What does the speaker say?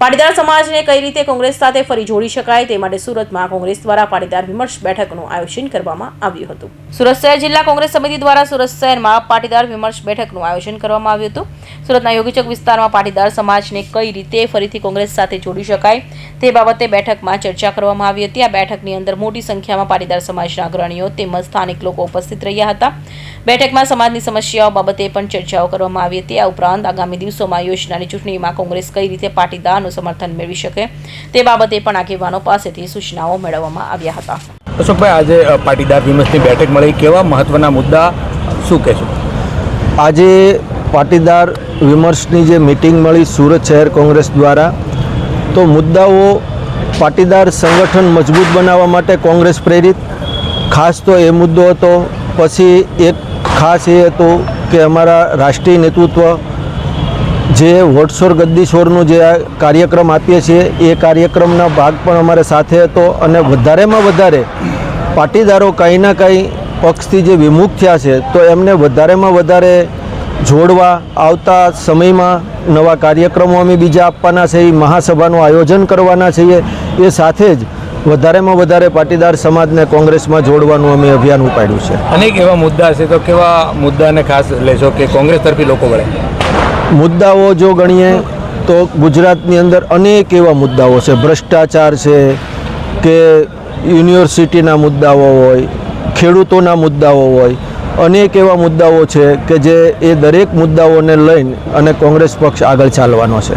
પાટીદાર સમાજને કઈ રીતે કોંગ્રેસ સાથે ફરી જોડી શકાય તે માટે સુરતમાં કોંગ્રેસ દ્વારા પાટીદાર વિમર્શ બેઠકનું આયોજન કરવામાં આવ્યું હતું. સુરત શહેર જિલ્લા કોંગ્રેસ સમિતિ દ્વારા સુરત શહેરમાં પાટીદાર વિમર્શ બેઠકનું આયોજન કરવામાં આવ્યું હતું. સુરતના યોગીચક વિસ્તારમાં પાટીદાર સમાજને કઈ રીતે ફરીથી કોંગ્રેસ સાથે જોડી શકાય તે બાબતે બેઠકમાં ચર્ચા કરવામાં આવી હતી. આ બેઠકની અંદર મોટી સંખ્યામાં પાટીદાર સમાજના અગ્રણીઓ તેમજ સ્થાનિક લોકો ઉપસ્થિત રહ્યા હતા. બેઠકમાં સમાજની સમસ્યાઓ બાબતે પણ ચર્ચાઓ કરવામાં આવી હતી. આ ઉપરાંત આગામી દિવસોમાં યોજનાની ચૂંટણીમાં કોંગ્રેસ કઈ રીતે પાટીદારનું સમર્થન મેળવી શકે. તે બાબતે પણ આગેવાનો પાસેથી સૂચનાઓ મેળવવામાં આવ્યા હતા. અશોકભાઈ આજે પાટીદાર વિમર્શની બેઠક મળી. કેવા મહત્વના મુદ્દા શું કહેશો? આજે પાટીદાર વિમર્શની જે મિટિંગ મળી સુરત શહેર કોંગ્રેસ દ્વારા તો મુદ્દાઓ પાટીદાર સંગઠન મજબૂત બનાવવા માટે કોંગ્રેસ પ્રેરિત. ખાસ તો એ મુદ્દો હતો. પછી એક ખાસ એ હતું કે અમારા રાષ્ટ્રીય નેતૃત્વ જે વોટસોર ગદ્દીશોરનું જે આ કાર્યક્રમ આપીએ છીએ, એ કાર્યક્રમના ભાગ પણ અમારે સાથે હતો અને વધારેમાં વધારે પાટીદારો કંઈ ના કંઈ પક્ષથી જે વિમુખ થયા છે, તો એમને વધારેમાં વધારે જોડવા આવતા સમયમાં નવા કાર્યક્રમો અમે બીજા આપવાના છે એ મહાસભાનું આયોજન કરવાના છીએ, એ સાથે જ વધારેમાં વધારે પાટીદાર સમાજને કોંગ્રેસમાં જોડવાનું અમે અભિયાન ઉપાડ્યું છે. અનેક એવા મુદ્દા છે, તો કેવા મુદ્દાને ખાસ લેશો કે કોંગ્રેસ તરફી લોકો વળે? મુદ્દાઓ જો ગણીએ તો ગુજરાતની અંદર અનેક એવા મુદ્દાઓ છે. ભ્રષ્ટાચાર છે કે યુનિવર્સિટીના મુદ્દાઓ હોય, ખેડૂતોના મુદ્દાઓ હોય, અનેક એવા મુદ્દાઓ છે કે જે એ દરેક મુદ્દાઓને લઈને અને કોંગ્રેસ પક્ષ આગળ ચાલવાનો છે.